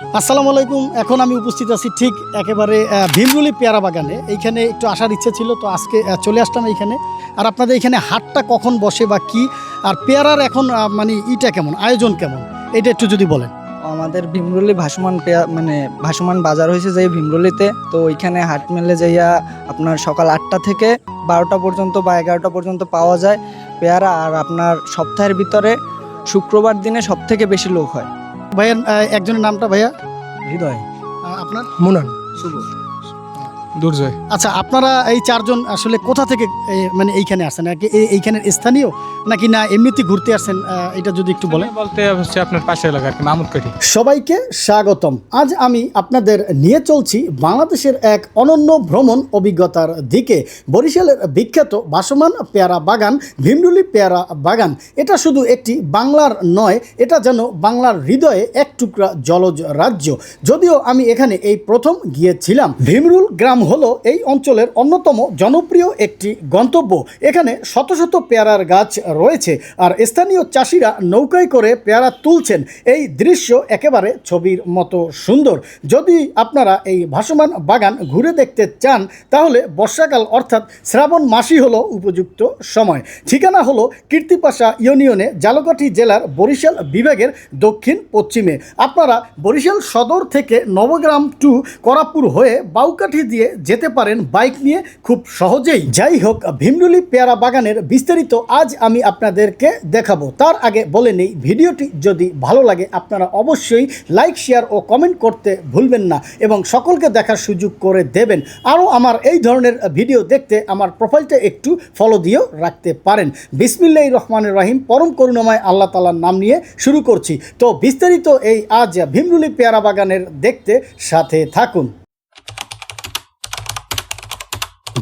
আসসালামু আলাইকুম। এখন আমি উপস্থিত আছি ঠিক একেবারে ভীমরুলি পেয়ারা বাগানে। এইখানে একটু আসার ইচ্ছে ছিল, তো আজকে চলে আসলাম এইখানে। আর আপনাদের এখানে হাটটা কখন বসে বা কি? আর পেয়ারার এখন মানে ইটা কেমন? আয়োজন কেমন? এটা একটু যদি বলেন। আমাদের ভীমরুলি ভাসমান পেয়া মানে ভাসমান বাজার হয়েছে যে ভীমরুলিতে। তো ওইখানে হাট মেলে যাইয়া আপনার সকাল আটটা থেকে বারোটা পর্যন্ত বা এগারোটা পর্যন্ত পাওয়া যায় পেয়ারা। আর আপনার সপ্তাহের ভিতরে শুক্রবার দিনে সব থেকে বেশি লোক হয়। ভাইয়ের একজনের নামটা ভাইয়া? হৃদয়। আপনার? মুনান। শুভ। দুর্জয় আচ্ছা আপনারা এই চারজন আসলে কোথা থেকে এ, মানে এইখানে আসছেন? নাকি এই- এইখানের স্থানীয়? নাকি না এমনিতে ঘুরতে আসছেন? আহ, এটা যদি একটু বলেন। বলতে হচ্ছে আপনার পাশে এলাকার মামুদকাঠি সবাইকে স্বাগতম। আজ আমি আপনাদের নিয়ে চলছি বাংলাদেশের এক অনন্য ভ্রমণ অভিজ্ঞতার দিকে। বরিশালের বিখ্যাত ভাসমান পেয়ারা বাগান ভীমরুলি পেয়ারা বাগান। এটা শুধু একটি বাংলার নয় এটা যেন বাংলার হৃদয়ে এক টুকরা জলজ রাজ্য। যদিও আমি এখানে এই প্রথম গিয়েছিলাম। ভীমরুল গ্রাম হলো এই অঞ্চলের অন্যতম জনপ্রিয় একটি গন্তব্য। এখানে শত শত পেয়ারার গাছ রয়েছে আর স্থানীয় চাষিরা নৌকায় করে পেয়ারা তুলছেন। এই দৃশ্য একেবারে ছবির মতো সুন্দর। যদি আপনারা এই ভাসমান বাগান ঘুরে দেখতে চান, তাহলে বর্ষাকাল অর্থাৎ শ্রাবণ মাসই হলো উপযুক্ত সময়। ঠিকানা হলো কীর্তিপাশা ইউনিয়নে জালকাঠি জেলার বরিশাল বিভাগের দক্ষিণ পশ্চিমে। আপনারা বরিশাল সদর থেকে নবগ্রাম টু করাপুর হয়ে বাউকাঠি দিয়ে যেতে পারেন বাইক নিয়ে খুব সহজেই। যাই হোক, ভীমরুলি পেয়ারা বাগানের বিস্তারিত আজ আমি আপনাদেরকে দেখাবো। তার আগে বলে নেই, ভিডিওটি যদি ভালো লাগে, আপনারা অবশ্যই লাইক, শেয়ার ও কমেন্ট করতে ভুলবেন না এবং সকলকে দেখার সুযোগ করে দেবেন। আরও আমার এই ধরনের ভিডিও দেখতে আমার প্রোফাইলটা একটু ফলো দিয়েও রাখতে পারেন। বিসমিল্লাহ রহমানের রাহিম, পরম করুণাময় আল্লাহ তালার নাম নিয়ে শুরু করছি। তো বিস্তারিত এই আজ ভীমরুলি পেয়ারা বাগানের দেখতে সাথে থাকুন।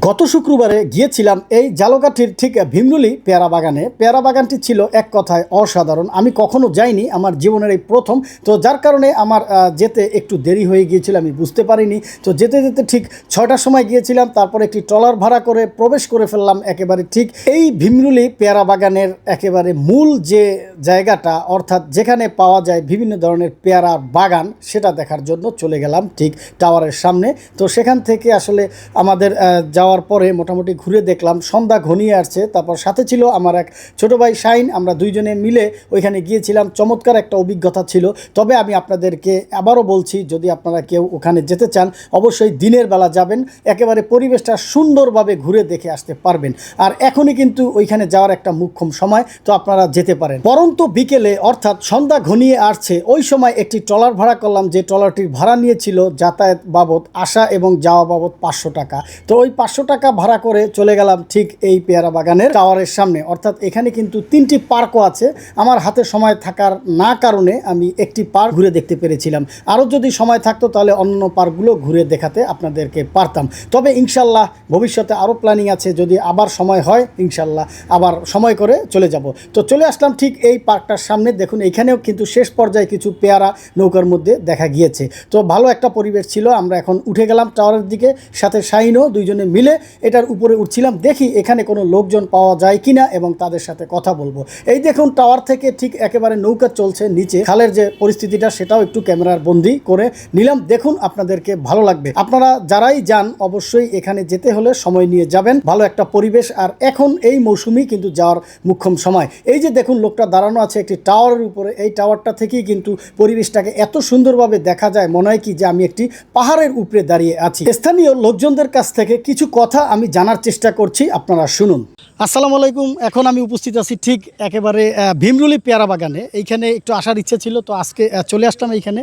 গত শুক্রবারে গিয়েছিলাম এই জালকাঠির ঠিক ভীমরুলি পেয়ারা বাগানে। পেয়ারা বাগানটি ছিল এক কথায় অসাধারণ। আমি কখনো যাইনি আমার জীবনের এই প্রথম। তো যার কারণে আমার যেতে একটু দেরি হয়ে গিয়েছিল আমি বুঝতে পারিনি। তো যেতে যেতে ঠিক ছয়টার সময় গিয়েছিলাম তারপর একটি ট্রলার ভাড়া করে প্রবেশ করে ফেললাম একেবারে ঠিক এই ভীমরুলি পেয়ারা বাগানের একেবারে মূল যে জায়গাটা অর্থাৎ যেখানে পাওয়া যায় বিভিন্ন ধরনের পেয়ারা বাগান সেটা দেখার জন্য চলে গেলাম ঠিক টাওয়ারের সামনে। তো সেখান থেকে আসলে আমাদের আহ, যাওয়ার পরে মোটামুটি ঘুরে দেখলাম, সন্ধ্যা ঘনিয়ে আসছে, তারপর সাথে ছিল আমার এক ছোট ভাই শাইন, আমরা দুইজনে মিলে ওইখানে গিয়েছিলাম, চমৎকার একটা অভিজ্ঞতা ছিল। তবে আমি আপনাদেরকে আবারও বলছি, যদি আপনারা কেউ ওখানে যেতে চান, অবশ্যই দিনের বেলা যাবেন, একেবারে পরিবেশটা সুন্দরভাবে ঘুরে দেখে আসতে পারবেন। আর এখনই কিন্তু ওইখানে যাওয়ার একটা মুখ্যম সময়, তো আপনারা যেতে পারেন। পরন্ত বিকেলে, অর্থাৎ সন্ধ্যা ঘনিয়ে আসছে, ওই সময় একটি ট্রলার ভাড়া করলাম, যে ট্রলারটির ভাড়া নিয়েছিল যাতায়াত বাবদ আসা এবং যাওয়া বাবদ পাঁচশো টাকা। তো ওই পাঁচশো টাকা ভাড়া করে চলে গেলাম ঠিক এই পেয়ারা বাগানের টাওয়ারের সামনে। অর্থাৎ এখানে কিন্তু তিনটি পার্কও আছে। আমার হাতে সময় থাকার না কারণে আমি একটি পার্ক ঘুরে দেখতে পেরেছিলাম। আরও যদি সময় থাকতো তাহলে অন্য পার্কগুলো ঘুরে দেখাতে আপনাদেরকে পারতাম। তবে ইনশাল্লাহ ভবিষ্যতে আরও প্ল্যানিং আছে। যদি আবার সময় হয়, ইনশাল্লাহ আবার সময় করে চলে যাব। তো চলে আসলাম ঠিক এই পার্কটার সামনে। দেখুন, এখানেও কিন্তু শেষ পর্যায়ে কিছু পেয়ারা নৌকার মধ্যে দেখা গিয়েছে। তো ভালো একটা পরিবেশ ছিল। আমরা এখন উঠে গেলাম টাওয়ারের দিকে। সাথে শাইনও দুইজনে মিলে এটার উপরে উঠছিলাম। দেখি এখানে কোনো লোকজন পাওয়া যায় কিনা এবং তাদের সাথে কথা বলব। এই দেখুন, টাওয়ার থেকে ঠিক একেবারে নৌকা চলছে নিচে। খালের যে পরিস্থিতিটা, সেটাও একটু ক্যামেরার বন্দি করে নিলাম। দেখুন আপনাদেরকে ভালো লাগবে। আপনারা যারাই যান, অবশ্যই এখানে যেতে হলে সময় নিয়ে যাবেন। ভালো একটা পরিবেশ। আর এখন এই মৌসুমি কিন্তু যাওয়ার মুখ্যম সময়। এই যে দেখুন, লোকটা দাঁড়ানো আছে একটি টাওয়ারের উপরে। এই টাওয়ারটা থেকেই কিন্তু পরিবেশটাকে এত সুন্দরভাবে দেখা যায়। মনে হয় কি যে আমি একটি পাহাড়ের উপরে দাঁড়িয়ে আছি। স্থানীয় লোকজনদের কাছ থেকে কিছু কথা আমি জানার চেষ্টা করছি, আপনারা শুনুন। আসসালামু আলাইকুম, এখন আমি উপস্থিত আছি ঠিক একেবারে ভীমরুলি পেয়ারা বাগানে। এইখানে একটু আসার ইচ্ছে ছিল, তো আজকে চলে আসলাম এইখানে।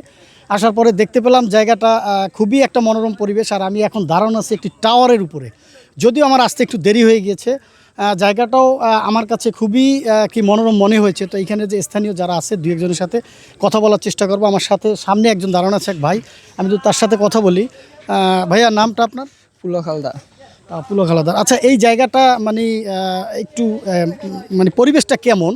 আসার পরে দেখতে পেলাম জায়গাটা খুবই একটা মনোরম পরিবেশ, আর আমি এখন দাঁড়ানো আছি একটি টাওয়ারের উপরে। যদিও আমার আসতে একটু দেরি হয়ে গিয়েছে জায়গাটাও আমার কাছে খুবই কি মনোরম মনে হয়েছে। তো এইখানে যে স্থানীয় যারা আছে দু একজনের সাথে কথা বলার চেষ্টা করব। আমার সাথে, সামনে একজন দাঁড়ানো আছে এক ভাই। আমি তো তার সাথে কথা বলি ভাইয়া নামটা আপনার? ফুলো আহ, পুলো খালাদার আচ্ছা এই জায়গাটা মানে একটু মানে পরিবেশটা কেমন?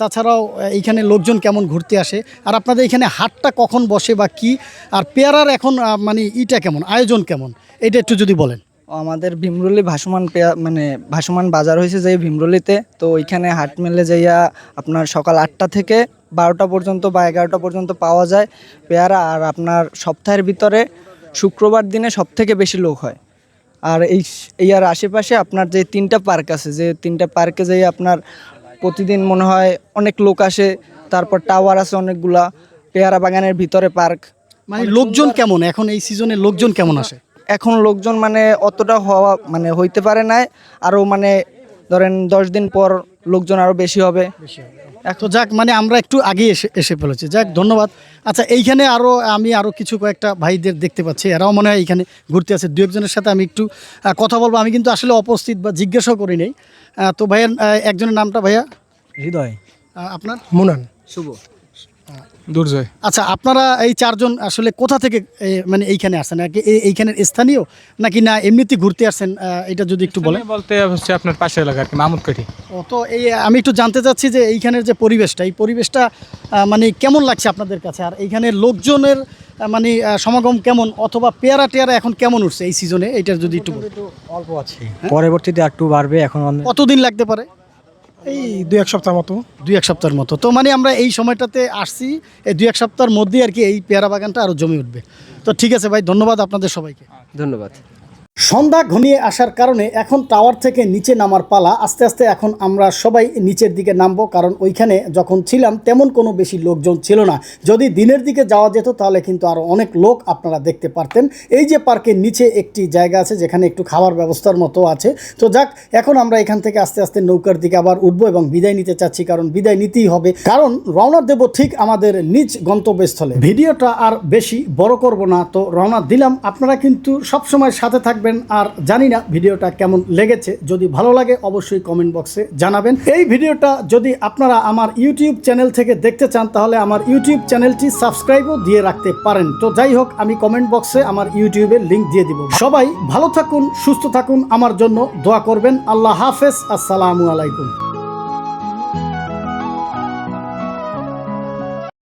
তাছাড়াও এইখানে লোকজন কেমন ঘুরতে আসে? আর আপনাদের এখানে হাটটা কখন বসে বা কি? আর পেয়ারার এখন মানে ইটা কেমন? আয়োজন কেমন? এটা একটু যদি বলেন। আমাদের ভীমরুলি ভাসমান মানে ভাসমান বাজার হয়েছে যে ভীমরুলিতে। তো ওইখানে হাট মেলে যাইয়া আপনার সকাল আটটা থেকে বারোটা পর্যন্ত বা এগারোটা পর্যন্ত পাওয়া যায় পেয়ারা। আর আপনার সপ্তাহের ভিতরে শুক্রবার দিনে সব থেকে বেশি লোক হয়। আর এই ইয়ার আশেপাশে আপনার যে তিনটা পার্ক আছে যে তিনটা পার্কে যেয়ে আপনার প্রতিদিন মনে হয় অনেক লোক আসে তারপর টাওয়ার আছে অনেকগুলা পেয়ারা বাগানের ভিতরে পার্ক। মানে লোকজন কেমন? এখন এই সিজনে লোকজন কেমন আসে? এখন লোকজন মানে অতটা হওয়া মানে হইতে পারে নাই আরও মানে ধরেন দশ দিন পর লোকজন আরও বেশি হবে। এখন যাক মানে আমরা একটু আগে এসে এসে ফেলেছি। যাক ধন্যবাদ। আচ্ছা এইখানে আরও আমি আরও কিছু কয়েকটা ভাইদের দেখতে পাচ্ছি। এরাও মনে হয় এইখানে ঘুরতে আছে। দু একজনের সাথে আমি একটু কথা বলব। আমি কিন্তু আসলে অপস্থিত বা জিজ্ঞাসাও করি নাই। তো ভাইয়ের একজনের নামটা ভাইয়া? হৃদয়। আপনার? মুনান। শুভ। দুর্জয় আচ্ছা আপনারা এই চারজন আসলে কোথা থেকে মানে এইখানে আসেন নাকি এই- এইখানের স্থানীয়? নাকি না এমনিতে ঘুরতে আসেন এটা যদি একটু বলেন। বলতে হচ্ছে আপনার পাশের এলাকা আর কি মামুদ কাঠি ও তো এই আমি একটু জানতে চাচ্ছি যে এইখানের যে পরিবেশটা এই পরিবেশটা মানে কেমন লাগছে আপনাদের কাছে? আর এইখানের লোকজনের মানে সমাগম কেমন? অথবা পেয়ারা টেয়ারা এখন কেমন উঠছে এই সিজনে এইটার যদি একটু। অল্প আছে। পরবর্তীতে একটু বাড়বে এখন অনেক- কতদিন লাগতে পারে? এই দুই এক সপ্তাহ মতো। দুই এক সপ্তাহের মতো। তো মানে আমরা এই সময়টাতে আসছি এই দুই এক সপ্তাহের মধ্যেই আর কি এই পেয়ারা বাগানটা আরও জমে উঠবে। তো ঠিক আছে ভাই ধন্যবাদ আপনাদের সবাইকে। ধন্যবাদ। সন্ধ্যা ঘনিয়ে আসার কারণে এখন টাওয়ার থেকে নিচে নামার পালা। আস্তে আস্তে এখন আমরা সবাই নিচের দিকে নামবো, কারণ ওইখানে যখন ছিলাম তেমন কোনো বেশি লোকজন ছিল না। যদি দিনের দিকে যাওয়া যেত তাহলে কিন্তু আরও অনেক লোক আপনারা দেখতে পারতেন। এই যে পার্কের নিচে একটি জায়গা আছে, যেখানে একটু খাবার ব্যবস্থার মতো আছে। তো যাক, এখন আমরা এখান থেকে আস্তে আস্তে নৌকার দিকে আবার উঠবো এবং বিদায় নিতে চাচ্ছি, কারণ বিদায় নিতেই হবে। কারণ রওনা দেব ঠিক আমাদের নিজ গন্তব্যস্থলে। ভিডিওটা আর বেশি বড় করব না, তো রওনা দিলাম। আপনারা কিন্তু সবসময় সাথে থাকবেন। আর জানি না ভিডিওটা কেমন লেগেছে। যদি ভালো লাগে, অবশ্যই কমেন্ট বক্সে জানাবেন। এই ভিডিওটা যদি আপনারা আমার ইউটিউব চ্যানেল থেকে দেখতে চান, তাহলে আমার ইউটিউব চ্যানেলটি সাবস্ক্রাইবও দিয়ে রাখতে পারেন। তো যাই হোক, আমি কমেন্ট বক্সে আমার ইউটিউবের লিঙ্ক দিয়ে দিব। সবাই ভালো থাকুন, সুস্থ থাকুন। আমার জন্য দোয়া করবেন। আল্লাহ হাফেজ। আসসালামু আলাইকুম।